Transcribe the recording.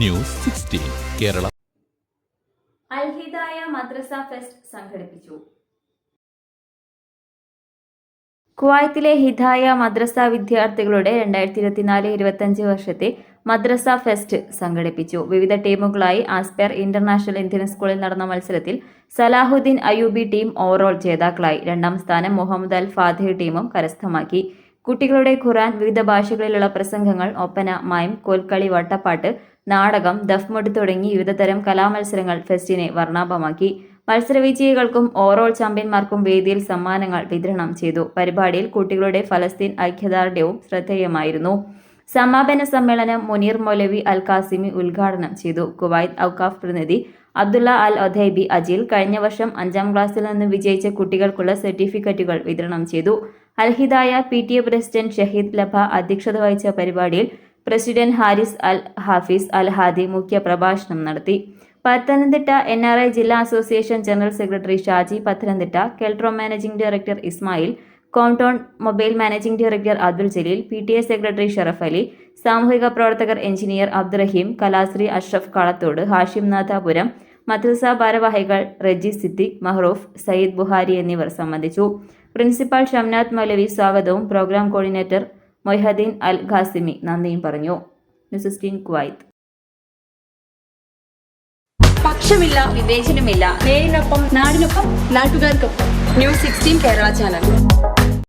News sixteen Kerala. Alhidaya Madrasa fest സംഘടിപ്പിച്ചു. കുവൈത്തിലെ ഹിദായ മദ്രസ വിദ്യാർത്ഥികളുടെ രണ്ടായിരത്തി ഇരുപത്തിനാല് ഇരുപത്തഞ്ച് വർഷത്തെ മദ്രസ ഫെസ്റ്റ് സംഘടിപ്പിച്ചു. വിവിധ ടീമുകളായി ആസ്പെയർ ഇന്റർനാഷണൽ ഇന്ത്യൻ സ്കൂളിൽ നടന്ന മത്സരത്തിൽ സലാഹുദ്ദീൻ അയൂബി ടീം ഓവറോൾ ജേതാക്കളായി. രണ്ടാം സ്ഥാനം മുഹമ്മദ് അൽ ഫാദിഹ് ടീമും കരസ്ഥമാക്കി. കുട്ടികളുടെ ഖുറാൻ വിവിധ ഭാഷകളിലുള്ള പ്രസംഗങ്ങൾ ഒപ്പന മായം കോൽക്കളി വട്ടപ്പാട്ട് നാടകം ദഫ്മുട്ട് തുടങ്ങി വിവിധതരം കലാമത്സരങ്ങൾ ഫെസ്റ്റിനെ വർണാഭമാക്കി. മത്സരവിജയികൾക്കും ഓവറോൾ ചാമ്പ്യന്മാർക്കും വേദിയിൽ സമ്മാനങ്ങൾ വിതരണം ചെയ്തു. പരിപാടിയിൽ കുട്ടികളുടെ ഫലസ്തീൻ ഐക്യദാർഢ്യവും ശ്രദ്ധേയമായിരുന്നു. സമാപന സമ്മേളനം മുനീർ മൗലവി അൽ കാസിമി ഉദ്ഘാടനം ചെയ്തു. കുവൈത്ത് ഔക്കാഫ് പ്രതിനിധി അബ്ദുള്ള അൽ ഒഥൈബി അജിൽ കഴിഞ്ഞ വർഷം അഞ്ചാം ക്ലാസ്സിൽ നിന്ന് വിജയിച്ച കുട്ടികൾക്കുള്ള സർട്ടിഫിക്കറ്റുകൾ വിതരണം ചെയ്തു. Alhidaya P T A president Shaheed ലഭ അധ്യക്ഷത വഹിച്ച പരിപാടിയിൽ പ്രസിഡന്റ് ഹാരിസ് അൽ ഹാഫിസ് അൽ ഹാദി മുഖ്യ പ്രഭാഷണം നടത്തി. പത്തനംതിട്ട എൻ ആർ ഐ ജില്ലാ association general secretary Shaji Pathanamthitta Keltron managing director Ismail കോംടോൺ mobile managing director Abdul Jaleel P T A secretary Sharaf Ali സാമൂഹിക പ്രവർത്തകർ എഞ്ചിനീയർ അബ്ദുറഹീം കലാശ്രീ അഷ്റഫ് കളത്തോട് ഹാഷിം നാഥാപുരം മദ്രസ ഭാരവാഹികൾ റജി സിദ്ദിഖ് മഹ്റൂഫ് സയ്യിദ് ബുഹാരി എന്നിവർ സംബന്ധിച്ചു. പ്രിൻസിപ്പൽ ഷംനാഥ് മൗലവി സ്വാഗതവും പ്രോഗ്രാം കോർഡിനേറ്റർ മൊയ്ഹദ്ദീൻ അൽ ഖാസിമി നന്ദിയും പറഞ്ഞു. ന്യൂസ് പക്ഷമില്ല വിവേചനമില്ല. നേരിനൊപ്പം നാടിനൊപ്പം നാട്ടുകാർക്കൊപ്പം. News sixteen Kerala channel.